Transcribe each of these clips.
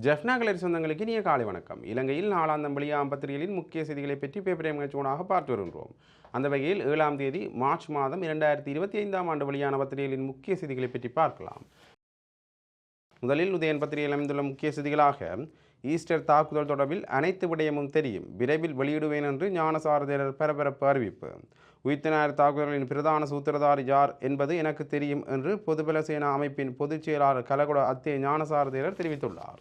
ஜெஃப்னா கலரி சொந்தங்களுக்கு இனிய காலை வணக்கம். இலங்கையில் நாலாந்தம் வெளியாம் பத்திரிகைகளின் முக்கிய செய்திகளை பற்றி பேப்பரை முகச்சூடாக பார்த்து வருகின்றோம். அந்த வகையில் ஏழாம் தேதி மார்ச் மாதம் இரண்டாயிரத்தி இருபத்தி ஐந்தாம் ஆண்டு வெளியான பத்திரிகைகளின் முக்கிய செய்திகளை பற்றி பார்க்கலாம். முதலில் உதயன் பத்திரிகையில் அமைந்துள்ள முக்கிய செய்திகளாக ஈஸ்டர் தாக்குதல் தொடர்பில் அனைத்து விடயமும் தெரியும். விரைவில் வெளியிடுவேன் என்று ஞானசாரதேரர் பரபரப்பு அறிவிப்பு. உயிர்த்தினார் தாக்குதல்களின் பிரதான சூத்திரதாரி யார் என்பது எனக்கு தெரியும் என்று பொதுபல சேனா அமைப்பின் பொதுச் செயலாளர் கலகுட அத்தே ஞானசாரதேரர் தெரிவித்துள்ளார்.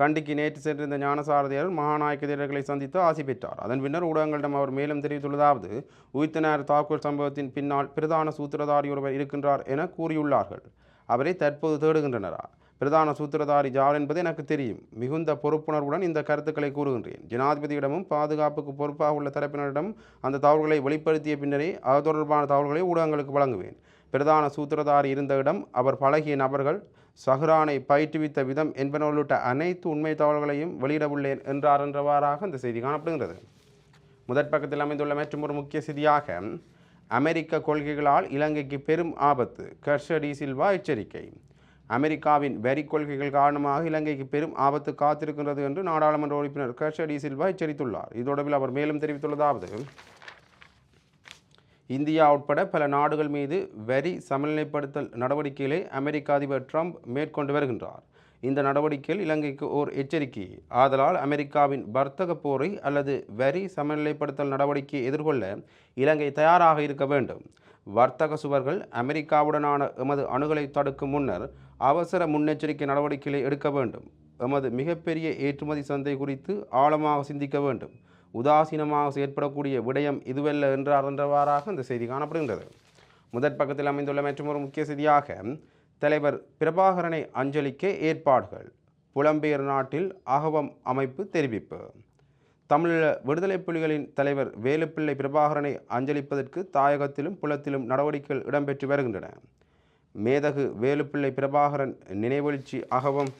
கண்டிக்கு நேற்று சென்றிருந்த ஞானசாரதியர் மகாநாயக்க தேரர்களை சந்தித்து ஆசி பெற்றார். அதன் பின்னர் ஊடகங்களிடம் அவர் மேலும் தெரிவித்துள்ளதாவது உயிர்த்தனார் தாக்குதல் சம்பவத்தின் பின்னால் பிரதான சூத்திரதாரி ஒருவர் இருக்கின்றார் என கூறியுள்ளார்கள். அவரை தற்போது தேடுகின்றனரா? பிரதான சூத்திரதாரி ஜார் என்பது எனக்கு தெரியும். மிகுந்த பொறுப்புணர்வுடன் இந்த கருத்துக்களை கூறுகின்றேன். ஜனாதிபதியிடமும் பாதுகாப்புக்கு பொறுப்பாக உள்ள தரப்பினரிடம் அந்த தகவல்களை வெளிப்படுத்திய பின்னரே அது தொடர்பான தகவல்களை ஊடகங்களுக்கு வழங்குவேன். பிரதான சூத்திரதாரி இருந்த இடம் அவர் பழகிய நபர்கள் சஹ்ரானை பயிற்றுவித்த விதம் என்பன உள்ளிட்ட அனைத்து உண்மை தகவல்களையும் வெளியிடவுள்ளேன் என்றார் என்றவாறாக இந்த செய்தி காணப்படுகிறது முதற் பக்கத்தில் அமைந்துள்ள மற்றும் ஒரு முக்கிய செய்தியாக அமெரிக்க கொள்கைகளால் இலங்கைக்கு பெரும் ஆபத்து கர்ஷடி சில்வா எச்சரிக்கை. அமெரிக்காவின் வரி கொள்கைகள் காரணமாக இலங்கைக்கு பெரும் ஆபத்து காத்திருக்கின்றது என்று நாடாளுமன்ற உறுப்பினர் கர்ஷடி சில்வா எச்சரித்துள்ளார். இதோடவில் அவர் மேலும் தெரிவித்துள்ளதாவது இந்தியா உட்பட பல நாடுகள் மீது வரி சமநிலைப்படுத்தல் நடவடிக்கைகளை அமெரிக்க அதிபர் ட்ரம்ப் மேற்கொண்டு வருகின்றார். இந்த நடவடிக்கையில் இலங்கைக்கு ஓர் எச்சரிக்கை. ஆதலால் அமெரிக்காவின் வர்த்தக போரை அல்லது வரி சமநிலைப்படுத்தல் நடவடிக்கையை எதிர்கொள்ள இலங்கை தயாராக இருக்க வேண்டும். வர்த்தக சுவர்கள் அமெரிக்காவுடனான எமது அணுகலை தடுக்கும் முன்னர் அவசர முன்னெச்சரிக்கை நடவடிக்கைகளை எடுக்க வேண்டும். எமது மிகப்பெரிய ஏற்றுமதி சந்தை குறித்து ஆழமாக சிந்திக்க வேண்டும். உதாசீனமாக செயற்படக்கூடிய விடயம் இதுவல்ல என்றார் என்றவாறாக இந்த செய்தி காணப்படுகின்றது. முதற் பக்கத்தில் அமைந்துள்ள மற்றொரு முக்கிய செய்தியாக தலைவர் பிரபாகரனை அஞ்சலிக்க ஏற்பாடுகள் புலம்பெயர் நாட்டில் அகவம் அமைப்பு தெரிவிப்பு. தமிழீழ விடுதலை புலிகளின் தலைவர் வேலுப்பிள்ளை பிரபாகரனை அஞ்சலிப்பதற்கு தாயகத்திலும் புலத்திலும் நடவடிக்கைகள் இடம்பெற்று வருகின்றன. மேதகு வேலுப்பிள்ளை பிரபாகரன் நினைவெழுச்சி அகவம்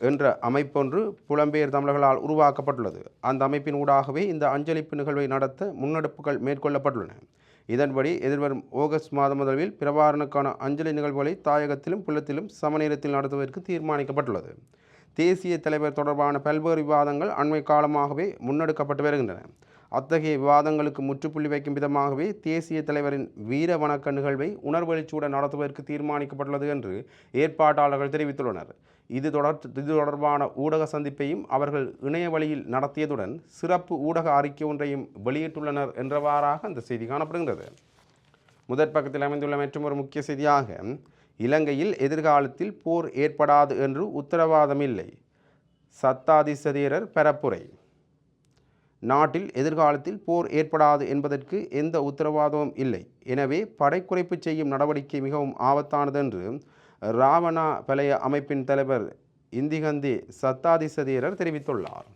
என்ற அமைப்பொன்று புலம்பெயர் தமிழர்களால் உருவாக்கப்பட்டுள்ளது. அந்த அமைப்பின் ஊடாகவே இந்த அஞ்சலிப்பு நிகழ்வை நடத்த முன்னெடுப்புகள் மேற்கொள்ளப்பட்டுள்ளன. இதன்படி எதிர்வரும் ஆகஸ்ட் மாதம் முதலில் பிரபாரனுக்கான அஞ்சலி நிகழ்வுகளை தாயகத்திலும் புலத்திலும் சமநேரத்தில் நடத்துவதற்கு தீர்மானிக்கப்பட்டுள்ளது. தேசிய தலைவர் தொடர்பான பல்வேறு விவாதங்கள் அண்மை காலமாகவே முன்னெடுக்கப்பட்டு வருகின்றன. அத்தகைய விவாதங்களுக்கு முற்றுப்புள்ளி வைக்கும் விதமாகவே தேசிய தலைவரின் வீர வணக்க நிகழ்வை உணர்வெழுச்சியுடன் நடத்துவதற்கு தீர்மானிக்கப்பட்டுள்ளது என்று ஏற்பாட்டாளர்கள் தெரிவித்துள்ளனர். இது தொடர் இது தொடர்பான ஊடக சந்திப்பையும் அவர்கள் இணைய வழியில் நடத்தியதுடன் சிறப்பு ஊடக அறிக்கை ஒன்றையும் வெளியிட்டுள்ளனர் என்றவாறாக அந்த செய்தி காணப்படுகின்றது. முதற் பக்கத்தில் அமைந்துள்ள மற்றும் ஒரு முக்கிய செய்தியாக இலங்கையில் எதிர்காலத்தில் போர் ஏற்படாது என்று உத்தரவாதம் இல்லை சத்தாதிசதீரர் பரப்புரை. நாட்டில் எதிர்காலத்தில் போர் ஏற்படாது என்பதற்கு எந்த உத்தரவாதமும் இல்லை. எனவே படைக்குறைப்பு செய்யும் நடவடிக்கை மிகவும் ஆபத்தானது என்று ராவணா பழைய அமைப்பின் தலைவர் இந்திகந்தி சத்தாதிசதீரர் தெரிவித்துள்ளார்.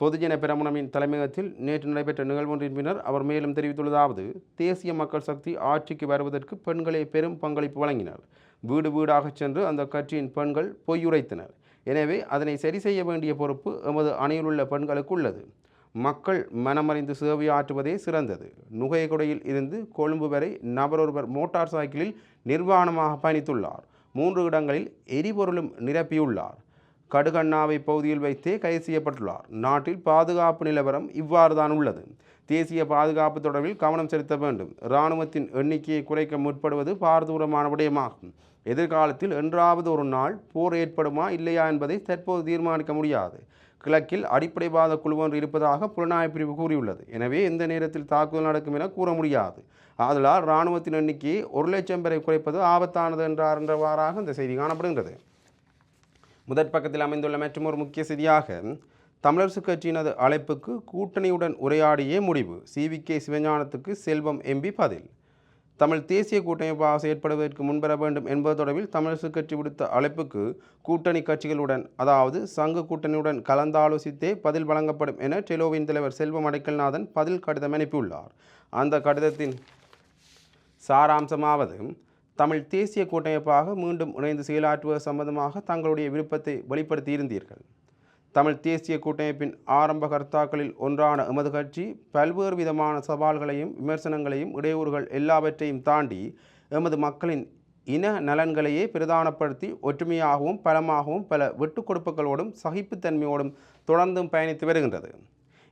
பொதுஜன பிரமுனமின் தலைமையகத்தில் நேற்று நடைபெற்ற நிகழ்வொன்றின் பின்னர் அவர் மேலும் தெரிவித்துள்ளதாவது தேசிய மக்கள் சக்தி ஆட்சிக்கு வருவதற்கு பெண்களே பெரும் பங்களிப்பு வழங்கினர். வீடு வீடாகச் சென்று அந்த கட்சியின் பெண்கள் பொய்யுரைத்தனர். எனவே அதனை சரி செய்ய வேண்டிய பொறுப்பு எமது அணியிலுள்ள பெண்களுக்கு உள்ளது. மக்கள் மனமறிந்து சேவையாற்றுவதே சிறந்தது. நுகையகுடையில் இருந்து கொழும்பு வரை நபரொருவர் மோட்டார் சைக்கிளில் நிர்வாணமாக பயணித்துள்ளார். மூன்று இடங்களில் எரிபொருளும் நிரப்பியுள்ளார். கடுகண்ணாவை பகுதியில் வைத்தே கைது செய்யப்பட்டுள்ளார். நாட்டில் பாதுகாப்பு நிலவரம் இவ்வாறு தான் உள்ளது. தேசிய பாதுகாப்பு தொடர்பில் கவனம் செலுத்த வேண்டும். இராணுவத்தின் எண்ணிக்கையை குறைக்க முற்படுவது பாரதூரமான விடயமாகும். எதிர்காலத்தில் என்றாவது ஒரு நாள் போர் ஏற்படுமா இல்லையா என்பதை தற்போது தீர்மானிக்க முடியாது. கிழக்கில் அடிப்படைவாத குழு ஒன்று இருப்பதாக புலனாய்வு பிரிவு கூறியுள்ளது. எனவே எந்த நேரத்தில் தாக்குதல் நடக்கும் என கூற முடியாது. ஆதலால் இராணுவத்தின் எண்ணிக்கை ஒரு லட்சம் பேரை குறைப்பது ஆபத்தானது என்றார் என்றவாறாக இந்த செய்தி காணப்படுகின்றது. முதற் பக்கத்தில் அமைந்துள்ள மற்றும் ஒரு முக்கிய செய்தியாக தமிழரசு கட்சியினது அழைப்புக்கு கூட்டணியுடன் உரையாடியே முடிவு. சிவிகே சிவஞானத்துக்கு செல்வம் எம்பி பதில். தமிழ் தேசிய கூட்டமைப்பாக செயற்படுவதற்கு முன்வர வேண்டும் என்பது தொடர்பில் தமிழரசு கட்சி விடுத்த அழைப்புக்கு கூட்டணி கட்சிகளுடன் அதாவது சங்க கூட்டணியுடன் கலந்தாலோசித்தே பதில் வழங்கப்படும் என டெலோவின் தலைவர் செல்வம் அடைக்கல்நாதன் பதில் கடிதம் அனுப்பியுள்ளார். அந்த கடிதத்தின் சாராம்சமாவது தமிழ் தேசிய கூட்டமைப்பாக மீண்டும் இணைந்து செயலாற்றுவது சம்பந்தமாக தங்களுடைய விருப்பத்தை வெளிப்படுத்தியிருந்தீர்கள். தமிழ் தேசிய கூட்டமைப்பின் ஆரம்ப கர்த்தாக்களில் ஒன்றான எமது கட்சி பல்வேறு விதமான சவால்களையும் விமர்சனங்களையும் இடையூறுகள் எல்லாவற்றையும் தாண்டி எமது மக்களின் இன நலன்களையே பிரதானப்படுத்தி ஒற்றுமையாகவும் பலமாகவும் பல விட்டுக் கொடுப்புகளோடும் சகிப்புத்தன்மையோடும் தொடர்ந்தும் பயணித்து வருகின்றது.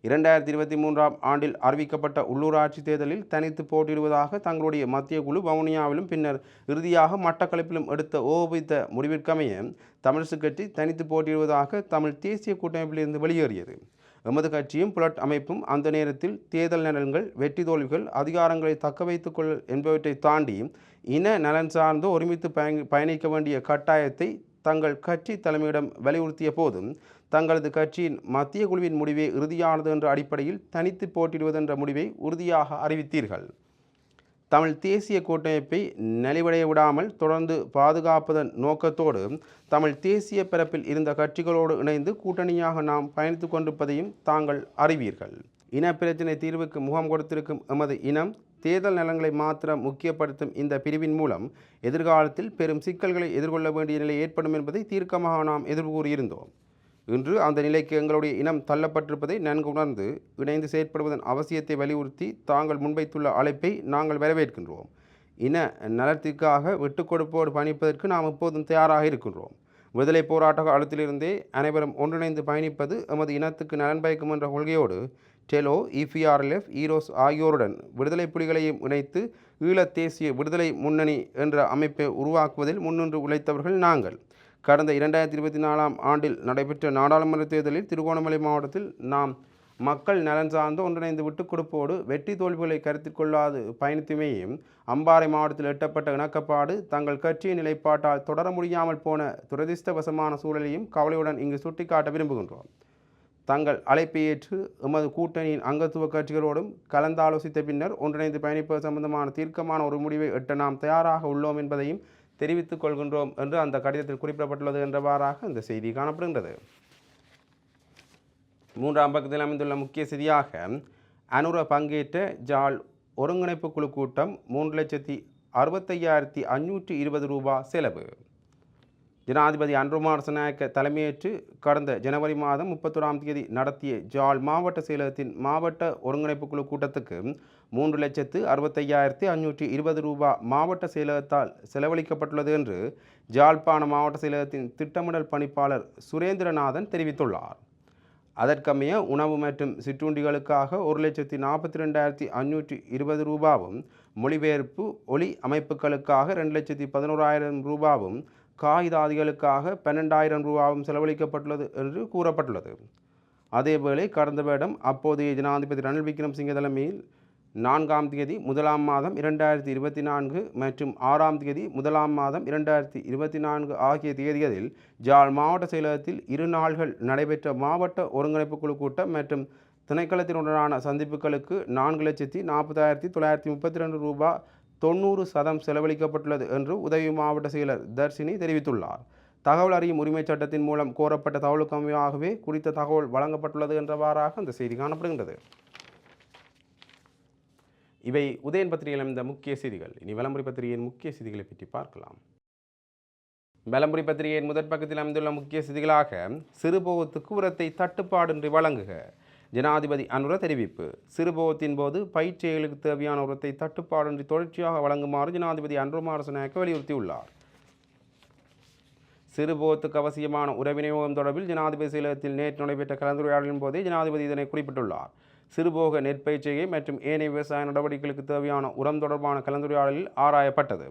இரண்டாயிரத்தி இருபத்தி மூன்றாம் ஆண்டில் அறிவிக்கப்பட்ட உள்ளூராட்சி தேர்தலில் தனித்து போட்டியிடுவதாக தங்களுடைய மத்திய குழு வவுனியாவிலும் பின்னர் இறுதியாக மட்டக்களப்பிலும் எடுத்த ஓபித்த முடிவிற்கமைய தமிழிசு கட்சி தனித்து போட்டியிடுவதாக தமிழ் தேசிய கூட்டமைப்பிலிருந்து வெளியேறியது. எமது கட்சியும் புலட் அமைப்பும் அந்த நேரத்தில் தேர்தல் நலன்கள் வெற்றி தோல்விகள் அதிகாரங்களை தக்க வைத்துக் கொள் என்பவற்றை தாண்டி இன நலன் சார்ந்து ஒருமித்து பயணிக்க வேண்டிய கட்டாயத்தை தங்கள் கட்சி தலைமையிடம் வலியுறுத்திய போதும் தங்களது கட்சியின் மத்திய குழுவின் முடிவே இறுதியானது என்ற அடிப்படையில் தனித்து போட்டியிடுவதென்ற முடிவை உறுதியாக அறிவித்தீர்கள். தமிழ் தேசிய கூட்டமைப்பை நலிவடைய விடாமல் தொடர்ந்து பாதுகாப்பதன் நோக்கத்தோடு தமிழ் தேசிய பிறப்பில் இருந்த கட்சிகளோடு இணைந்து கூட்டணியாக நாம் பயணித்து கொண்டிருப்பதையும் தாங்கள் அறிவீர்கள். இனப்பிரச்சினை தீர்வுக்கு முகம் கொடுத்திருக்கும் எமது இனம் தேர்தல் நலன்களை மாத்திரம் முக்கியப்படுத்தும் இந்த பிரிவின் மூலம் எதிர்காலத்தில் பெரும் சிக்கல்களை எதிர்கொள்ள வேண்டிய நிலை ஏற்படும் என்பதை தீர்க்கமாக நாம் எதிர்கூறியிருந்தோம். இன்று அந்த நிலைக்கு எங்களுடைய இனம் தள்ளப்பட்டிருப்பதை நன்கு உணர்ந்து இணைந்து செயற்படுவதன் அவசியத்தை வலியுறுத்தி தாங்கள் முன்வைத்துள்ள அழைப்பை நாங்கள் வரவேற்கின்றோம். இன நலத்திற்காக விட்டுக் கொடுப்போடு பயணிப்பதற்கு நாம் எப்போதும் தயாராக இருக்கின்றோம். விடுதலை போராட்ட காலத்திலிருந்தே அனைவரும் ஒன்றிணைந்து பயணிப்பது எமது இனத்துக்கு நலன் பயக்கும் என்ற கொள்கையோடு டெலோ இபிஆர்எல்எஃப் ஈரோஸ் ஆகியோருடன் விடுதலை புலிகளையும் இணைத்து ஈழத் தேசிய விடுதலை முன்னணி என்ற அமைப்பை உருவாக்குவதில் முன்னின்று உழைத்தவர்கள் நாங்கள். கடந்த இரண்டாயிரத்தி இருபத்தி நாலாம் ஆண்டில் நடைபெற்ற நாடாளுமன்ற தேர்தலில் திருகோணமலை மாவட்டத்தில் நாம் மக்கள் நலன் சார்ந்து ஒன்றிணைந்து விட்டுக் கொடுப்போடு வெற்றி தோல்விகளை கருத்தில் கொள்ளாது பயணித்துமையும் அம்பாறை மாவட்டத்தில் எட்டப்பட்ட இணக்கப்பாடு தங்கள் கட்சியின் நிலைப்பாட்டால் தொடர முடியாமல் போன துரதிர்ஷ்டவசமான சூழலையும் கவலையுடன் இங்கு சுட்டிக்காட்ட விரும்புகின்றோம். தங்கள் அழைப்பை ஏற்று எமது கூட்டணியின் அங்கத்துவ கட்சிகளோடும் கலந்தாலோசித்த பின்னர் ஒன்றிணைந்து பயணிப்பது சம்பந்தமான தீர்க்கமான ஒரு முடிவை எட்ட நாம் தயாராக உள்ளோம் என்பதையும் தெரிவித்துக் கொள்கின்றோம் என்று அந்த கடிதத்தில் குறிப்பிடப்பட்டுள்ளது என்றவாறாக இந்த செய்தி காணப்படுகின்றது. மூன்றாம் பக்கத்தில் அமைந்துள்ள முக்கிய செய்தியாக அனுர பங்கேற்ற ஜால் ஒருங்கிணைப்பு குழு கூட்டம் மூன்று லட்சத்தி அறுபத்தையாயிரத்தி அஞ்சூற்றி இருபது ரூபாய் செலவு. ஜனாதிபதி அன்ருமார் சனாயக்க தலைமையேற்று கடந்த ஜனவரி மாதம் முப்பத்தொராம் தேதி நடத்திய ஜால் மாவட்ட செயலகத்தின் மாவட்ட ஒருங்கிணைப்பு குழு கூட்டத்துக்கு மூன்று லட்சத்து அறுபத்தையாயிரத்தி அஞ்சூற்றி இருபது ரூபா மாவட்ட செயலகத்தால் செலவழிக்கப்பட்டுள்ளது என்று ஜாழ்ப்பாண மாவட்ட செயலகத்தின் திட்டமிடல் பணிப்பாளர் சுரேந்திரநாதன் தெரிவித்துள்ளார். அதற்கமைய உணவு மற்றும் சிற்றுண்டிகளுக்காக ஒரு லட்சத்தி நாற்பத்தி ரெண்டாயிரத்தி அஞ்சூற்றி இருபது ரூபாவும் மொழிபெயர்ப்பு ஒலி அமைப்புகளுக்காக ரெண்டு லட்சத்தி பதினோராயிரம் ரூபாவும் காகிதாதிகளுக்காக பன்னெண்டாயிரம் ரூபாவும் செலவழிக்கப்பட்டுள்ளது என்று கூறப்பட்டுள்ளது. அதேவேளை கடந்த வருடம் அப்போதைய ஜனாதிபதி ரணில் விக்ரம்சிங்க தலைமையில் நான்காம் தேதி முதலாம் மாதம் இரண்டாயிரத்தி இருபத்தி நான்கு மற்றும் ஆறாம் தேதி முதலாம் மாதம் இரண்டாயிரத்தி இருபத்தி நான்கு ஆகிய தேதிகளில் ஜாழ் மாவட்ட செயலகத்தில் இரு நாள்கள் நடைபெற்ற மாவட்ட ஒருங்கிணைப்பு குழு கூட்டம் மற்றும் திணைக்களத்தினுடனான சந்திப்புகளுக்கு நான்கு லட்சத்தி நாற்பதாயிரத்தி தொள்ளாயிரத்தி முப்பத்தி ரெண்டு ரூபாய் தொண்ணூறு சதம் செலவழிக்கப்பட்டுள்ளது என்று உதவி மாவட்ட செயலர் தர்ஷினி தெரிவித்துள்ளார். தகவல் அறியும் உரிமைச் சட்டத்தின் மூலம் கோரப்பட்ட தகவலுக்கமையாகவே குறித்த தகவல் வழங்கப்பட்டுள்ளது என்றவாறாக அந்த செய்தி காணப்படுகின்றது. இவை உதயன் பத்திரிகையில் அமைந்த முக்கிய செய்திகள். இனி விளம்பரி பத்திரிகையின் முக்கிய செய்திகளை பற்றி பார்க்கலாம். வலம்புரி பத்திரிகையின் முதற் பக்கத்தில் அமைந்துள்ள முக்கிய செய்திகளாக சிறுபோகத்துக்கு உரத்தை தட்டுப்பாடின்றி வழங்குக. ஜனாதிபதி அனுர தெரிவிப்பு. சிறுபோகத்தின் போது பயிற்சிகளுக்கு தேவையான உரத்தை தட்டுப்பாடின்றி தொடர்ச்சியாக வழங்குமாறு ஜனாதிபதி அன்ருமாரசனாக்க வலியுறுத்தியுள்ளார். சிறுபோகத்துக்கு அவசியமான உர விநியோகம் தொடர்பில் ஜனாதிபதி செயலகத்தில் நேற்று நடைபெற்ற கலந்துரையாடலின் போதே ஜனாதிபதி இதனை குறிப்பிட்டுள்ளார். சிறுபோக நெற்பயிற்சிகை மற்றும் ஏனைய விவசாய நடவடிக்கைகளுக்கு தேவையான உரம் தொடர்பான கலந்துரையாடலில் ஆராயப்பட்டது.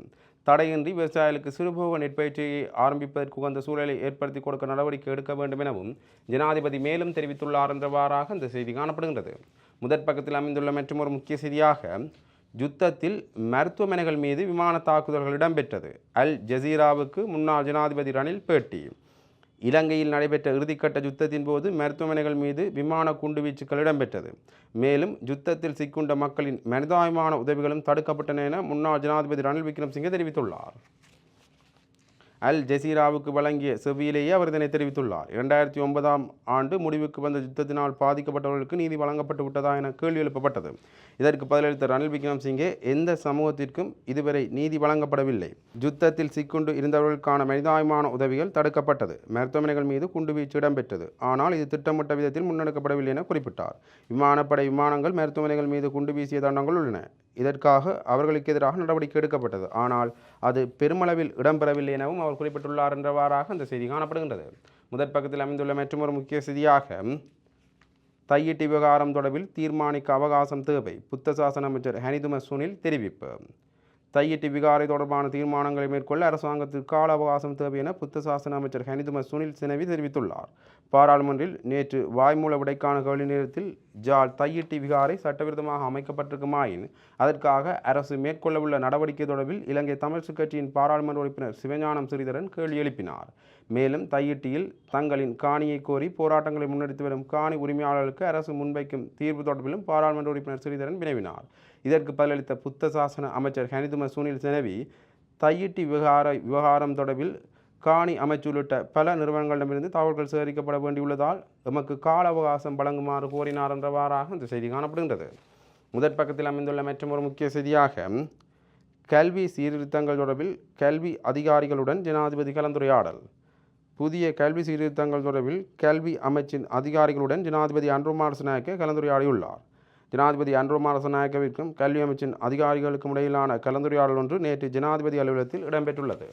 தடையின்றி விவசாயிகளுக்கு சிறுபோக நெற்பயிற்சியை ஆரம்பிப்பதற்கு உகந்த சூழலை ஏற்படுத்தி கொடுக்க நடவடிக்கை எடுக்க வேண்டும் எனவும் ஜனாதிபதி மேலும் தெரிவித்துள்ளார் என்றவாறாக இந்த செய்தி காணப்படுகின்றது. முதற் பக்கத்தில் அமைந்துள்ள ஒரு முக்கிய செய்தியாக யுத்தத்தில் மருத்துவமனைகள் மீது விமான தாக்குதல்கள் இடம்பெற்றது. அல் ஜசீராவுக்கு முன்னாள் ஜனாதிபதி ரணில் பேட்டி. இலங்கையில் நடைபெற்ற இறுதிக்கட்ட யுத்தத்தின் போது மருத்துவமனைகள் மீது விமான குண்டுவீச்சுக்கள் இடம்பெற்றது. மேலும் யுத்தத்தில் சிக்குண்ட மக்களின் மனிதாயமான உதவிகளும் தடுக்கப்பட்டன என முன்னாள் ஜனாதிபதி ரணில் விக்ரம்சிங்கே தெரிவித்துள்ளார். அல் ஜசீராவுக்கு வழங்கிய செவ்வியிலேயே அவர் இதனை தெரிவித்துள்ளார். இரண்டாயிரத்தி ஒன்பதாம் ஆண்டு முடிவுக்கு வந்த யுத்தத்தினால் பாதிக்கப்பட்டவர்களுக்கு நீதி வழங்கப்பட்டு விட்டதா என கேள்வி எழுப்பப்பட்டது. இதற்கு பதிலளித்த ரணில் விக்ரம்சிங்கே எந்த சமூகத்திற்கும் இதுவரை நீதி வழங்கப்படவில்லை. யுத்தத்தில் சிக்குண்டு இருந்தவர்களுக்கான மனிதாயமான உதவிகள் தடுக்கப்பட்டது. மருத்துவமனைகள் மீது குண்டுவீச்சு இடம்பெற்றது. ஆனால் இது திட்டமிட்ட விதத்தில் முன்னெடுக்கப்படவில்லை என குறிப்பிட்டார். விமானப்படை விமானங்கள் மருத்துவமனைகள் மீது குண்டு வீசிய தண்டங்கள் உள்ளன. இதற்காக அவர்களுக்கு எதிராக நடவடிக்கை எடுக்கப்பட்டது. ஆனால் அது பெருமளவில் இடம்பெறவில்லை எனவும் அவர் குறிப்பிட்டுள்ளார் என்றவாறாக அந்த செய்தி காணப்படுகின்றது. முதற் பக்கத்தில் அமைந்துள்ள மற்றொரு முக்கிய செய்தியாக தையிட்டி விவகாரம் தொடர்பில் தீர்மானிக்க அவகாசம் தேவை புத்த சாசன அமைச்சர் ஹனிதும சுனில் தெரிவிப்பு. தையிட்டி விகாரை தொடர்பான தீர்மானங்களை மேற்கொள்ள அரசாங்கத்திற்கு கால அவகாசம் தேவை என புத்த சாசன அமைச்சர் ஹனிதும சுனில் சினவி தெரிவித்துள்ளார். பாராளுமன்றில் நேற்று வாய்மூல விடைக்கான கேள்வி நேரத்தில் ஜால் தையிட்டி விகாரை சட்டவிரோதமாக அமைக்கப்பட்டிருக்குமாயின் அதற்காக அரசு மேற்கொள்ளவுள்ள நடவடிக்கை தொடர்பில் இலங்கை தமிழ்ச்சி கட்சியின் பாராளுமன்ற உறுப்பினர் சிவஞானம் ஸ்ரீதரன் கேள்வி எழுப்பினார். மேலும் தையிட்டியில் தங்களின் காணியை கோரி போராட்டங்களை முன்னெடுத்து வரும் காணி உரிமையாளர்களுக்கு அரசு முன்வைக்கும் தீர்வு தொடர்பிலும் பாராளுமன்ற உறுப்பினர் ஸ்ரீதரன் வினவினார். இதற்கு பதிலளித்த புத்த சாசன அமைச்சர் ஹனிதும சுனில் செனவி தையிட்டி விவகார விவகாரம் தொடர்பில் காணி அமைச்சு உள்ளிட்ட பல நிறுவனங்களிடமிருந்து தகவல்கள் சேகரிக்கப்பட வேண்டியுள்ளதால் எமக்கு கால அவகாசம் வழங்குமாறு கோரினார் என்றவாறாக இந்த செய்தி காணப்படுகின்றது. முதற் பக்கத்தில் அமைந்துள்ள மற்றொரு முக்கிய செய்தியாக கல்வி சீர்திருத்தங்கள் தொடர்பில் கல்வி அதிகாரிகளுடன் ஜனாதிபதி கலந்துரையாடல். புதிய கல்வி சீர்திருத்தங்கள் தொடர்பில் கல்வி அமைச்சின் அதிகாரிகளுடன் ஜனாதிபதி அன்ருமார் நாயக்கை கலந்துரையாடியுள்ளார். ஜனாதிபதி அன்ருமார் நாயக்கவிற்கும் கல்வி அமைச்சின் அதிகாரிகளுக்கும் இடையிலான கலந்துரையாடல் ஒன்று நேற்று ஜனாதிபதி அலுவலகத்தில் இடம்பெற்றுள்ளது.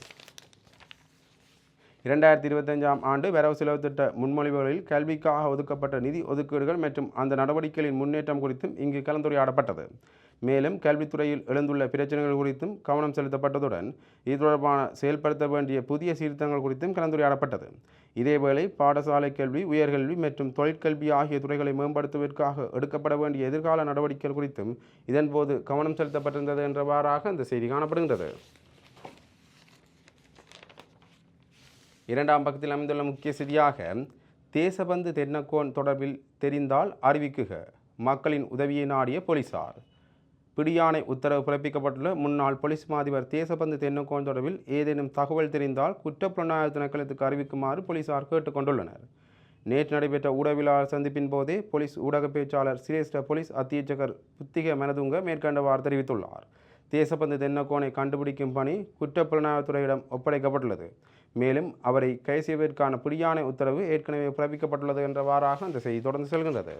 இரண்டாயிரத்தி இருபத்தஞ்சாம் ஆண்டு வரவு செலவு திட்ட முன்மொழிவுகளில் கல்விக்காக ஒதுக்கப்பட்ட நிதி ஒதுக்கீடுகள் மற்றும் அந்த நடவடிக்கைகளின் முன்னேற்றம் குறித்தும் இங்கு கலந்துரையாடப்பட்டது. மேலும் கல்வித்துறையில் எழுந்துள்ள பிரச்சனைகள் குறித்தும் கவனம் செலுத்தப்பட்டதுடன் இது தொடர்பான செயல்படுத்த வேண்டிய புதிய சீர்திருத்தங்கள் குறித்தும் கலந்துரையாடப்பட்டது. இதேவேளை பாடசாலை கல்வி உயர்கல்வி மற்றும் தொழிற்கல்வி ஆகிய துறைகளை மேம்படுத்துவதற்காக எடுக்கப்பட வேண்டிய எதிர்கால நடவடிக்கைகள் குறித்தும் இதன்போது கவனம் செலுத்தப்பட்டிருந்தது என்றவாறாக அந்த செய்தி காணப்படுகின்றது. இரண்டாம் பக்கத்தில் அமைந்துள்ள முக்கிய செய்தியாக தேசபந்து தென்னக்கோன் தொடர்பில் தெரிந்தால் அறிவிக்குக. மக்களின் உதவியை நாடிய போலீசார். பிடியானை உத்தரவு பிறப்பிக்கப்பட்டுள்ள முன்னாள் போலீஸ் மாதிபர் தேசபந்து தென்னக்கோன் தொடர்பில் ஏதேனும் தகவல் தெரிந்தால் குற்றப்புலனாய்வு திணைக்களத்துக்கு அறிவிக்குமாறு போலீசார் கேட்டுக்கொண்டுள்ளனர். நேற்று நடைபெற்ற ஊடகவியலாளர் சந்திப்பின் போதே போலீஸ் ஊடக பேச்சாளர் சிரேஷ்ட போலீஸ் அத்தியட்சகர் புத்திக மனதுங்க மேற்கண்டவாறு தெரிவித்துள்ளார். தேசபந்து தென்னக்கோனை கண்டுபிடிக்கும் பணி குற்றப்புலனாய்வுத்துறையிடம் ஒப்படைக்கப்பட்டுள்ளது. மேலும் அவரை கைது செய்வதற்கான பிடியாணை உத்தரவு ஏற்கனவே பிறப்பிக்கப்பட்டுள்ளது என்றவாறாக அந்த செய்தி தொடர்ந்து செல்கின்றது.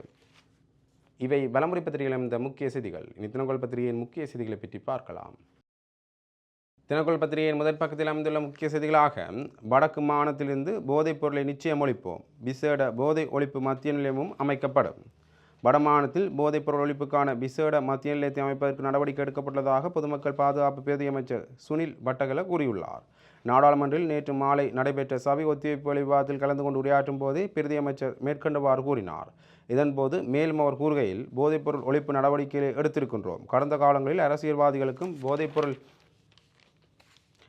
இவை வலமுறை பத்திரிகையில் இந்த முக்கிய செய்திகள். இனி தினகோல் பத்திரிகையின் முக்கிய செய்திகளை பற்றி பார்க்கலாம். தினகோல் பத்திரிகையின் முதற் பக்கத்தில் அமைந்துள்ள முக்கிய செய்திகளாக வடக்கு மாநிலத்திலிருந்து போதைப் பொருளை நிச்சயம் ஒழிப்போம் விசேட போதை ஒழிப்பு மத்திய நிலையமும் அமைக்கப்படும். வடமாநிலத்தில் போதைப் பொருள் ஒழிப்புக்கான விசேட மத்திய நிலையத்தை அமைப்பதற்கு நடவடிக்கை எடுக்கப்பட்டுள்ளதாக பொதுமக்கள் பாதுகாப்பு பிரதி அமைச்சர் சுனில் பட்டகல கூறியுள்ளார். நாடாளுமன்றில் நேற்று மாலை நடைபெற்ற சபை ஒத்திவைப்பு விவாதத்தில் கலந்து கொண்டு உரையாற்றும் போதே பிரதியமைச்சர் மேற்கண்டவாறு கூறினார். இதன்போது மேலும் அவர் கூறுகையில் போதைப்பொருள் ஒழிப்பு நடவடிக்கைகளை எடுத்திருக்கின்றோம். கடந்த காலங்களில் அரசியல்வாதிகளுக்கும் போதைப்பொருள்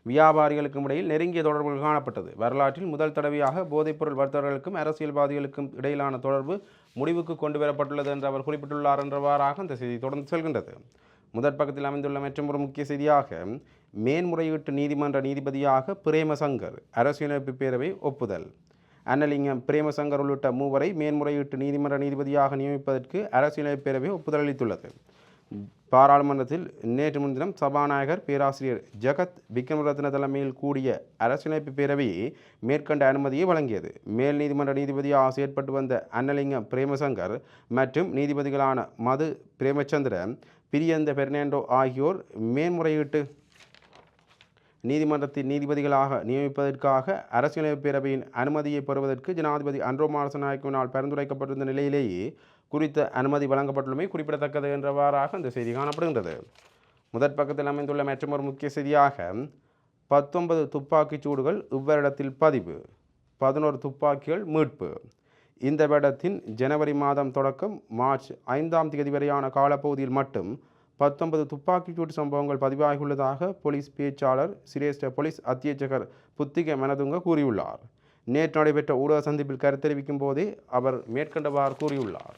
வியாபாரிகளுக்கும் இடையில் நெருங்கிய தொடர்புகள் காணப்பட்டது. வரலாற்றில் முதல் தடவையாக போதைப்பொருள் வர்த்தகர்களுக்கும் அரசியல்வாதிகளுக்கும் இடையிலான தொடர்பு முடிவுக்கு கொண்டு வரப்பட்டுள்ளது என்று அவர் குறிப்பிட்டுள்ளார் என்றவாறாக அந்த செய்தி தொடர்ந்து செல்கின்றது. முதற் பக்கத்தில் அமைந்துள்ள மற்றொரு முக்கிய செய்தியாக மேன்முறையீட்டு நீதிமன்ற நீதிபதியாக பிரேமசங்கர் அரசியலமைப்பு பேரவை ஒப்புதல். அன்னலிங்கம் பிரேமசங்கர் உள்ளிட்ட மூவரை மேன்முறையீட்டு நீதிமன்ற நீதிபதியாக நியமிப்பதற்கு அரசியலமைப்பு பேரவை ஒப்புதல் அளித்துள்ளது. பாராளுமன்றத்தில் நேற்று முன்தினம் சபாநாயகர் பேராசிரியர் ஜெகத் விக்ரமரத்ன தலைமையில் கூடிய அரசியலமைப்பு பேரவையை மேற்கண்ட அனுமதியை வழங்கியது. மேல் நீதிமன்ற நீதிபதியாக செயற்பட்டு வந்த அன்னலிங்கம் பிரேமசங்கர் மற்றும் நீதிபதிகளான மது பிரேமச்சந்திரன் பிரியந்த பெர்னாண்டோ ஆகியோர் மேன்முறையீட்டு நீதிமன்றத்தின் நீதிபதிகளாக நியமிப்பதற்காக அரசியலமைப்பு பேரவையின் அனுமதியை பெறுவதற்கு ஜனாதிபதி அன்ரோ மாரசநாயக்கவினால் பரிந்துரைக்கப்பட்டிருந்த நிலையிலேயே குறித்த அனுமதி வழங்கப்பட்டுள்ளமை குறிப்பிடத்தக்கது என்றவாறாக இந்த செய்தி காணப்படுகின்றது. முதற் பக்கத்தில் அமைந்துள்ள மற்றொரு முக்கிய செய்தியாக பத்தொன்பது துப்பாக்கிச் சூடுகள் இவ்வரிடத்தில் பதிவு பதினோரு துப்பாக்கிகள் மீட்பு. இந்த வருடத்தின் ஜனவரி மாதம் தொடக்கம் மார்ச் ஐந்தாம் தேதி வரையான காலப்பகுதியில் மட்டும் பத்தொன்பது துப்பாக்கிச்சூட்டு சம்பவங்கள் பதிவாகியுள்ளதாக போலீஸ் பேச்சாளர் சிரேஷ்ட போலீஸ் அத்தியட்சகர் புத்திக மனதுங்க கூறியுள்ளார். நேற்று நடைபெற்ற ஊடக சந்திப்பில் கருத்தெரிவிக்கும் போதே அவர் மேற்கண்டவாறு கூறியுள்ளார்.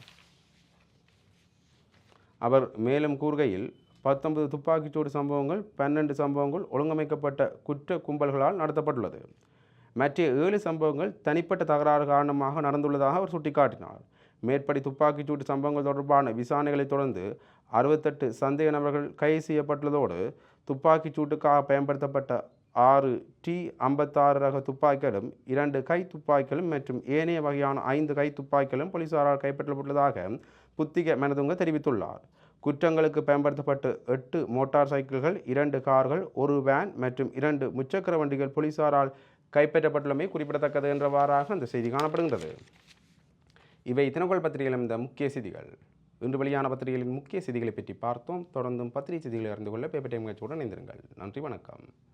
அவர் மேலும் கூறுகையில் பத்தொன்பது துப்பாக்கிச்சூடு சம்பவங்கள் பன்னெண்டு சம்பவங்கள் ஒழுங்கமைக்கப்பட்ட குற்ற கும்பல்களால் நடத்தப்பட்டுள்ளது. மற்ற ஏழு சம்பவங்கள் தனிப்பட்ட தகராறு காரணமாக நடந்துள்ளதாக அவர் சுட்டிக்காட்டினார். மேற்படி துப்பாக்கிச்சூட்டு சம்பவங்கள் தொடர்பான விசாரணைகளைத் தொடர்ந்து அறுபத்தெட்டு சந்தேக நபர்கள் கைது செய்யப்பட்டுள்ளதோடு துப்பாக்கிச்சூட்டுக்காக பயன்படுத்தப்பட்ட ஆறு டி ஐம்பத்தாறு ரக துப்பாக்கிகளும் இரண்டு கை துப்பாக்கிகளும் மற்றும் ஏனைய வகையான ஐந்து கை துப்பாக்கிகளும் போலீசாரால் கைப்பற்றப்பட்டுள்ளதாக புத்திக மனதுங்க தெரிவித்துள்ளார். குற்றங்களுக்கு பயன்படுத்தப்பட்டு எட்டு மோட்டார் சைக்கிள்கள் இரண்டு கார்கள் ஒரு வேன் மற்றும் இரண்டு முச்சக்கர வண்டிகள் போலீசாரால் கைப்பற்றப்பட்டுள்ளமை குறிப்பிடத்தக்கது என்றவாறாக அந்த செய்தி காணப்படுகின்றது. இவை தினகோள் பத்திரிகையில் இந்த முக்கிய செய்திகள். இன்று வெளியான பத்திரிகைகளின் முக்கிய செய்திகளை பற்றி பார்த்தோம். தொடர்ந்தும் பத்திரிகை செய்திகளை அறிந்து கொள்ள பேப்பர் டைம் நிகழ்ச்சியுடன் இணைந்திருங்கள். நன்றி வணக்கம்.